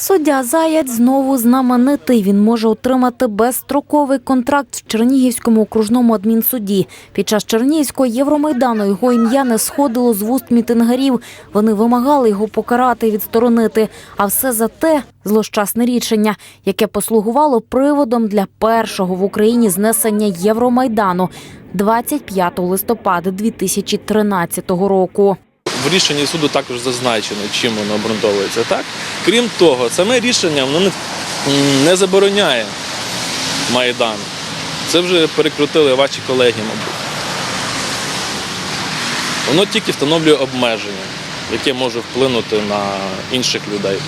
Суддя Заяць знову знаменитий. Він може отримати безстроковий контракт в Чернігівському окружному адмінсуді. Під час Чернігівського Євромайдану його ім'я не сходило з вуст мітингарів. Вони вимагали його покарати і відсторонити. А все за те злощасне рішення, яке послугувало приводом для першого в Україні знесення Євромайдану 25 листопада 2013 року. В рішенні суду також зазначено, чим воно обґрунтовується. Так? Крім того, саме рішення воно не, забороняє Майдан. Це вже перекрутили ваші колеги, мабуть. Воно тільки встановлює обмеження, яке може вплинути на інших людей,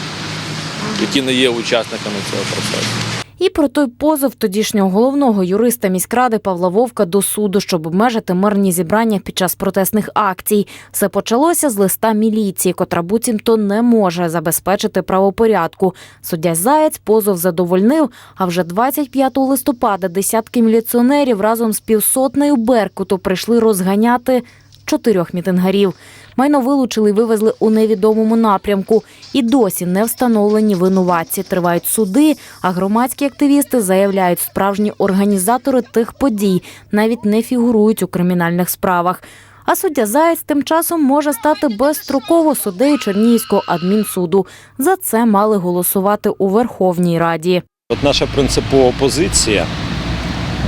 які не є учасниками цього процесу. І про той позов тодішнього головного юриста міськради Павла Вовка до суду, щоб обмежити мирні зібрання під час протестних акцій. Все почалося з листа міліції, котра буцімто не може забезпечити правопорядку. Суддя Заєць позов задовольнив. А вже 25 листопада десятки міліціонерів разом з півсотнею Беркуту прийшли розганяти чотирьох мітингарів. Майно вилучили і вивезли у невідомому напрямку. І досі не встановлені винуватці. Тривають суди, а громадські активісти заявляють, справжні організатори тих подій навіть не фігурують у кримінальних справах. А суддя Заєць тим часом може стати безстроково суддею Чернігівського адмінсуду. За це мали голосувати у Верховній Раді. От наша принципова позиція,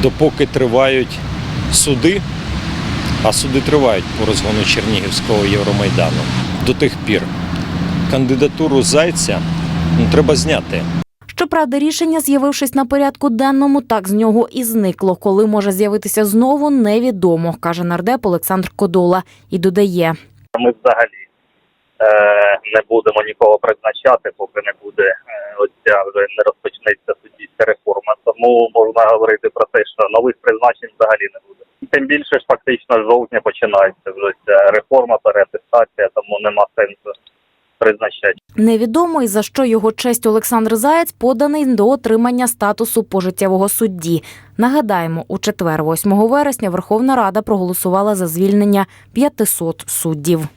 допоки тривають суди, а суди тривають по розгону Чернігівського Євромайдану, до тих пір кандидатуру Зайця ну, треба зняти. Щоправда, рішення, з'явившись на порядку денному, так з нього і зникло. Коли може з'явитися знову, невідомо, каже нардеп Олександр Кодола і додає. ми взагалі е, не будемо нікого призначати, поки не буде е, оця вже не розпочнеться суддівська реформа. Тому можна говорити про те, що нових призначень взагалі не буде. Тим більше ж фактично з жовтня починається вже ця реформа, переатестація, тому нема сенсу призначати. Невідомо і за що його честь Олександр Заєць поданий до отримання статусу пожиттєвого судді. Нагадаємо, у четвер, 8 вересня, Верховна Рада проголосувала за звільнення 500 суддів.